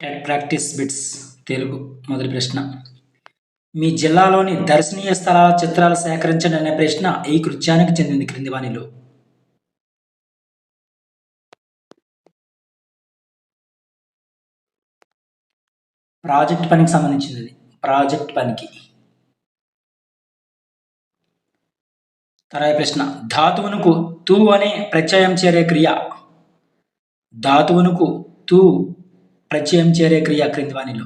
TET practice bits Telugu మొదటి ప్రశ్న. మీ జిల్లాలోని దర్శనీయ స్థలాల చిత్రాలు సేకరించండి అనే ప్రశ్న ఈ కృత్యానికి చెందింది క్రింది వాణిలో. ప్రాజెక్ట్ పనికి సంబంధించినది ప్రాజెక్ట్ పనికి. తర్వాత ప్రశ్న. ధాతువునకు తూ అనే ప్రత్యయం చేరే క్రియ. ధాతువునకు తూ ప్రత్యయం చేరే క్రియ క్రింది వానిలో.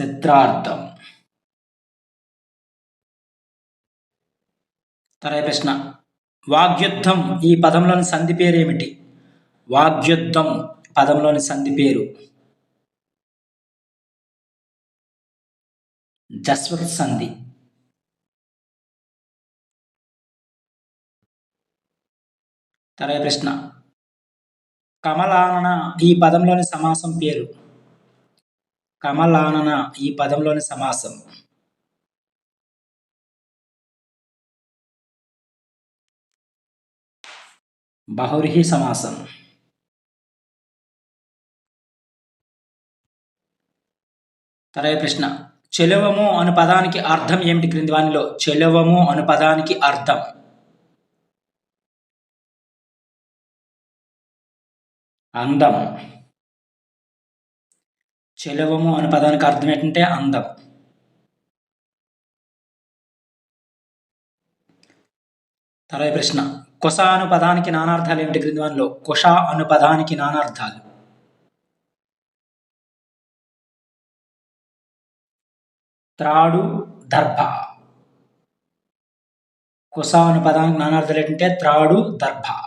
చిత్రార్థం తర్వాత ప్రశ్న. వాగ్యుద్ధం ఈ పదంలోని సంధి పేరు ఏమిటి వాగ్యుద్ధం పదంలోని సంధి పేరు. జస్వత్ సంధి. తర్వాత ప్రశ్న. కమలానన ఈ పదంలోని సమాసం పేరు. కమలానన ఈ పదంలోని సమాసం. బహురిహి సమాసం. తర్వాత ప్రశ్న. చెలవము అను పదానికి అర్థం ఏమిటి క్రింది వానిలో? చెలవము అను పదానికి అర్థం. అందం. చెలవము అనే పదానికి అర్థం ఏంటంటే అందం. తర్వాత ప్రశ్న. కుష అను పదానికి నానార్థాలు ఏమిటి క్రింది వానిలో కుష అను పదానికి నానార్థాలు. త్రాడు దర్భ. కుష అను పదానికి నానార్థాలు ఏంటంటే త్రాడు దర్భ.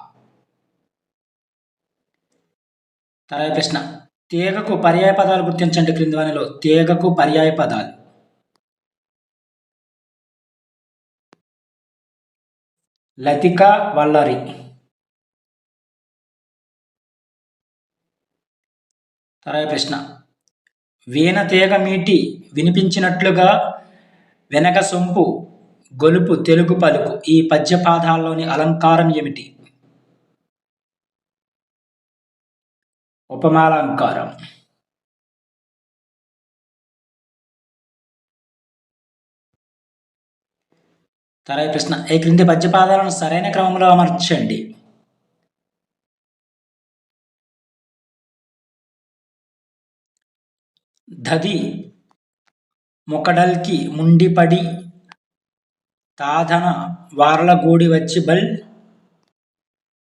తర్వాత ప్రశ్న. తీగకు పర్యాయ పదాలు గుర్తించండి క్రింది వానిలో తీగకు పర్యాయ పదాలు. లతిక వల్లరి. తర్వాత ప్రశ్న. వీణ తీగ మీటి వినిపించినట్లుగా వెనక సొంపు గొలుపు తెలుగు పలుకు. ఈ పద్యపాదాల్లోని అలంకారం ఏమిటి? ఉపమాలంకారం. తర్వాత ప్రశ్న. ఈ క్రింది పద్యపాదాలను సరైన క్రమంలో అమర్చండి? దది మొకడల్కి ముండిపడి తాధన వారల గూడి వచ్చి బల్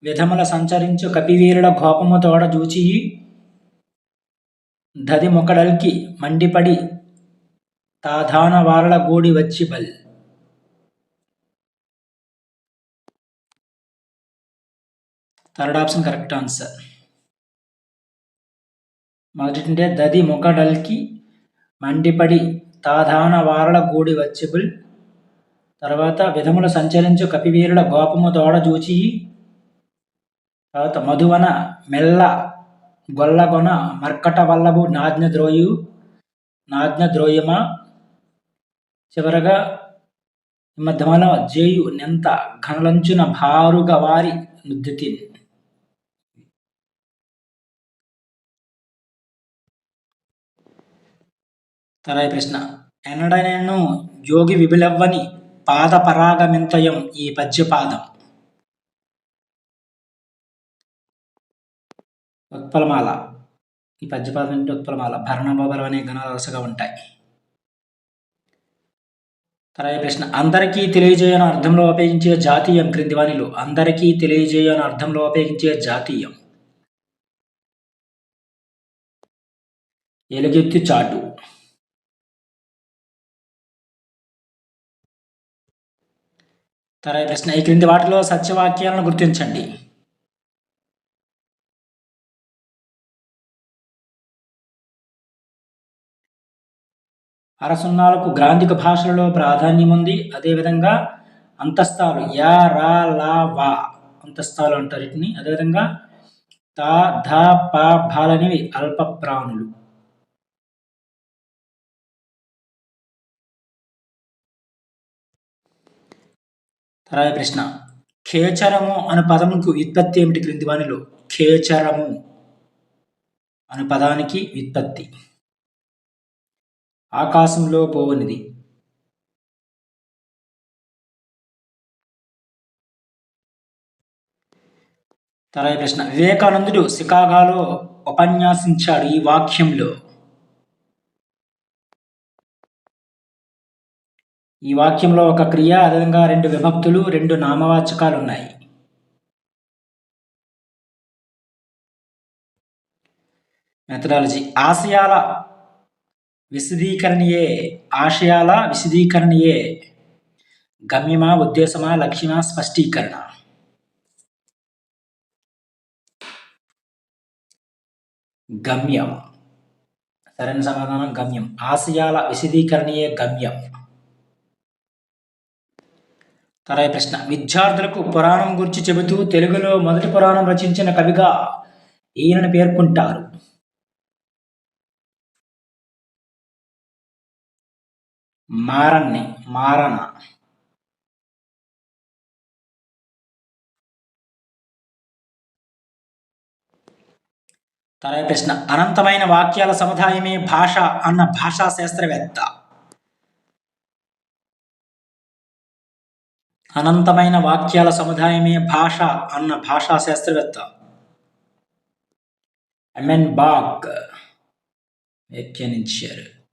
విధముల సంచరించు కపివీరుల గోపము తోడ జూచి దది మొకడల్కి మండిపడి తాధాన వారల గూడి వచ్చి బల్. Third option correct answer. మొదటింటే దది మొకడల్కి మండిపడి తాధాన వారల గూడి వచ్చిబుల్ తర్వాత విధములు సంచరించు కపివీరుల గోపము తోడ జూచి తర్వాత మధువన మెల్ల గొల్లగొన మర్కట వల్లభు నాజ్ఞ ద్రోయు నాజ్ఞ ద్రోయమ చివరగా మధ్యమన జేయు నెంత ఘనలంచున భారుగా వారి నుద్దితి. తరాయి ప్రశ్న. ఎన్నడనను యోగి విబిలవ్వని పాదపరాగమింతయం ఈ పద్యపాదం. ఉత్పలమాల. ఈ పద్యపాదం అంటే ఉత్పలమాల. భరణబబలం అనే గణాలు వరుసగా ఉంటాయి. తర్వాత ప్రశ్న. అందరికీ తెలియజేయని అర్థంలో ఉపయోగించే జాతీయం క్రింది వాణిలో అందరికీ తెలియజేయని అర్థంలో ఉపయోగించే జాతీయం. ఎలుగెత్తి చాటు. తర్వాత ప్రశ్న. ఈ క్రింది వాటిలో సత్యవాక్యాలను గుర్తించండి. అరసున్నాలకు గ్రాంధిక భాషలలో ప్రాధాన్యం ఉంది అదేవిధంగా అంతస్తాలు యా రా లా వా అంతస్తాలు అంటారు వీటిని. అదేవిధంగా తా ధ ప భాలనివి అల్ప ప్రాణులు. తర్వాత ప్రశ్న. ఖేచరము అనే పదముకు వ్యుత్పత్తి ఏమిటి క్రింది వానిలో? ఖేచరము అనే పదానికి వ్యుత్పత్తి. ఆకాశంలో పోవనిది. తర్వాత ప్రశ్న. వివేకానందుడు సికాగాలో ఉపన్యాసించాడు ఈ వాక్యంలో. ఈ వాక్యంలో ఒక క్రియ అదేవిధంగా రెండు విభక్తులు రెండు నామవాచకాలు ఉన్నాయి మెథడాలజీ. ఆశయాల విశదీకరణీయే ఆశయాల విశదీకరణీయే గమ్యమా ఉద్దేశమా లక్ష్యమా స్పష్టీకరణ. గమ్యం. సరైన సమాధానం గమ్యం. ఆశయాల విశదీకరణయే గమ్యం. తర్వాత ప్రశ్న. విద్యార్థులకు పురాణం గురించి చెబుతూ తెలుగులో మొదటి పురాణం రచించిన కవిగా ఈయనను పేర్కొంటారు. మారన్ని మారణ తర్వాత ప్రశ్న అనంతమైన వాక్యాల సముదాయమే భాష అన్న భాషా శాస్త్రవేత్త. అనంతమైన వాక్యాల సముదాయమే భాష అన్న భాషా శాస్త్రవేత్త. ఎమెన్ బాగ్ వ్యాఖ్యానించారు.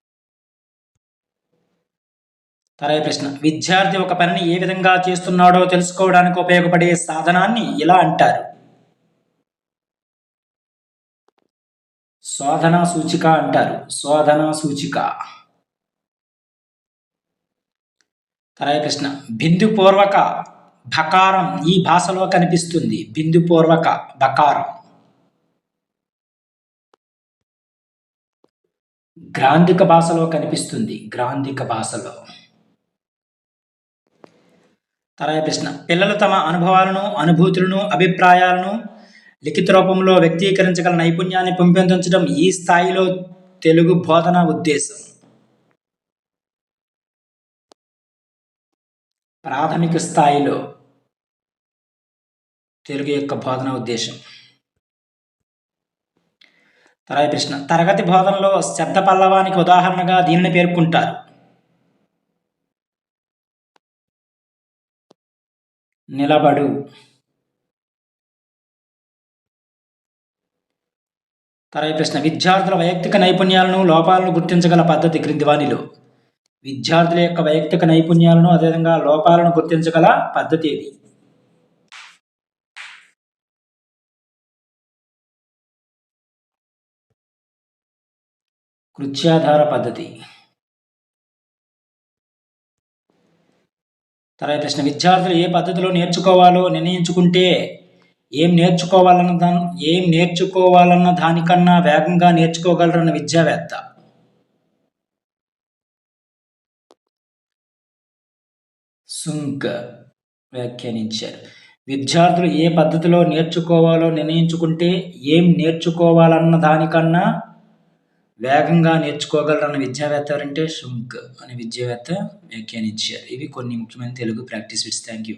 తర్వాత ప్రశ్న. విద్యార్థి ఒక పనిని ఏ విధంగా చేస్తున్నాడో తెలుసుకోవడానికి ఉపయోగపడే సాధనాన్ని ఇలా అంటారు. శోధన సూచిక అంటారు. శోధన సూచిక. తర్వాత ప్రశ్న. బిందుపూర్వక బకారం ఈ భాషలో కనిపిస్తుంది. బిందుపూర్వక బకారం గ్రాంధిక భాషలో కనిపిస్తుంది. గ్రాంధిక భాషలో. తర్వాత ప్రశ్న. పిల్లలు తమ అనుభవాలను అనుభూతులను అభిప్రాయాలను లిఖిత రూపంలో వ్యక్తీకరించగల నైపుణ్యాన్ని పెంపొందించడం ఈ స్థాయిలో తెలుగు బోధన ఉద్దేశం. ప్రాథమిక స్థాయిలో తెలుగు యొక్క బోధన ఉద్దేశం. తర్వాత ప్రశ్న. తరగతి బోధనలో శబ్ద పల్లవానికి ఉదాహరణగా దీనిని పేర్కొంటారు. నిలబడు. తర్వాత ప్రశ్న విద్యార్థుల వైయక్తిక నైపుణ్యాలను లోపాలను గుర్తించగల పద్ధతి క్రిందివానిలో. విద్యార్థుల యొక్క వైయక్తిక నైపుణ్యాలను అదేవిధంగా లోపాలను గుర్తించగల పద్ధతి ఏది? కృత్యాధార పద్ధతి. తర్వాత ప్రశ్న విద్యార్థులు ఏ పద్ధతిలో నేర్చుకోవాలో నిర్ణయించుకుంటే ఏం నేర్చుకోవాలన్న దా ఏం నేర్చుకోవాలన్న దానికన్నా వేగంగా నేర్చుకోగలరన్న విద్యావేత్త. సుంక్ వ్యాఖ్యానించారు. విద్యార్థులు ఏ పద్ధతిలో నేర్చుకోవాలో నిర్ణయించుకుంటే ఏం నేర్చుకోవాలన్న దానికన్నా వేగంగా నేర్చుకోగలరన్న విద్యావేత్త ఎవరంటే శుంక్ అనే విద్యావేత్త వ్యాఖ్యానించారు. ఇవి కొన్ని ముఖ్యమైన Telugu practice bits thank you